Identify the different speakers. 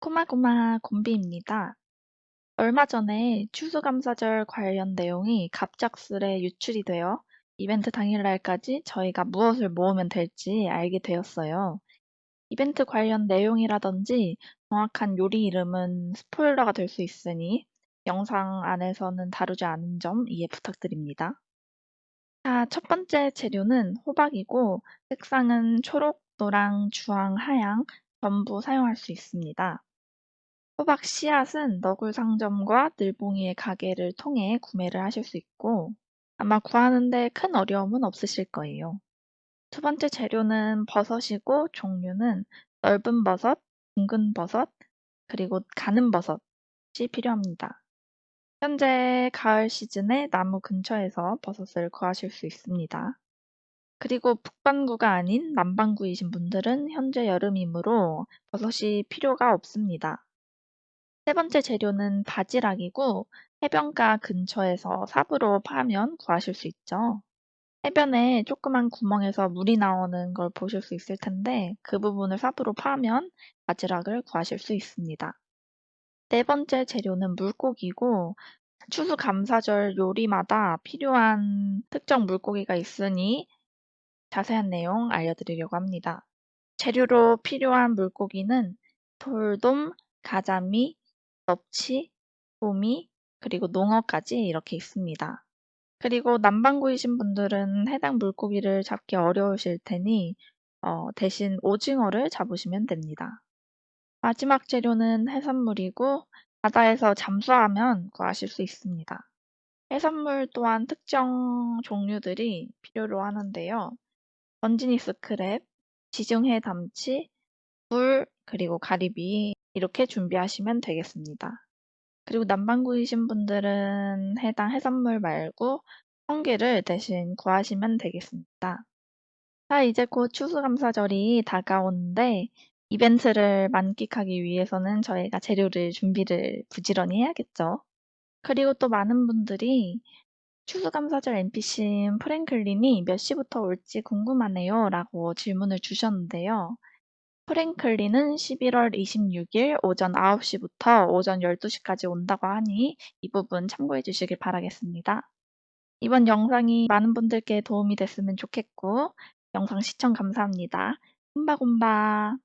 Speaker 1: 꼬마꼬마 곰비입니다. 얼마 전에 추수감사절 관련 내용이 갑작스레 유출이 되어 이벤트 당일날까지 저희가 무엇을 모으면 될지 알게 되었어요. 이벤트 관련 내용이라든지 정확한 요리 이름은 스포일러가 될 수 있으니 영상 안에서는 다루지 않은 점 이해 부탁드립니다. 자, 첫 번째 재료는 호박이고 색상은 초록, 노랑, 주황, 하양 전부 사용할 수 있습니다. 호박 씨앗은 너굴 상점과 늘봉이의 가게를 통해 구매를 하실 수 있고 아마 구하는데 큰 어려움은 없으실 거예요. 두 번째 재료는 버섯이고 종류는 넓은 버섯, 둥근 버섯, 그리고 가는 버섯이 필요합니다. 현재 가을 시즌에 나무 근처에서 버섯을 구하실 수 있습니다. 그리고 북반구가 아닌 남반구이신 분들은 현재 여름이므로 버섯이 필요가 없습니다. 세 번째 재료는 바지락이고 해변가 근처에서 삽으로 파면 구하실 수 있죠. 해변에 조그만 구멍에서 물이 나오는 걸 보실 수 있을 텐데 그 부분을 삽으로 파면 바지락을 구하실 수 있습니다. 네 번째 재료는 물고기고 추수감사절 요리마다 필요한 특정 물고기가 있으니 자세한 내용 알려드리려고 합니다. 재료로 필요한 물고기는 돌돔, 가자미, 넙치, 도미, 그리고 농어까지 이렇게 있습니다. 그리고 남반구이신 분들은 해당 물고기를 잡기 어려우실 테니 어, 대신 오징어를 잡으시면 됩니다. 마지막 재료는 해산물이고 바다에서 잠수하면 구하실 수 있습니다. 해산물 또한 특정 종류들이 필요로 하는데요. 번지니스 크랩, 지중해 담치, 굴, 그리고 가리비 이렇게 준비하시면 되겠습니다. 그리고 남반구이신 분들은 해당 해산물 말고 성게를 대신 구하시면 되겠습니다. 자, 이제 곧 추수감사절이 다가오는데 이벤트를 만끽하기 위해서는 저희가 재료를 준비를 부지런히 해야겠죠. 그리고 또 많은 분들이 추수감사절 NPC인 프랭클린이 몇 시부터 올지 궁금하네요 라고 질문을 주셨는데요. 프랭클린은 11월 26일 오전 9시부터 오전 12시까지 온다고 하니 이 부분 참고해 주시길 바라겠습니다. 이번 영상이 많은 분들께 도움이 됐으면 좋겠고 영상 시청 감사합니다. 곰바곰바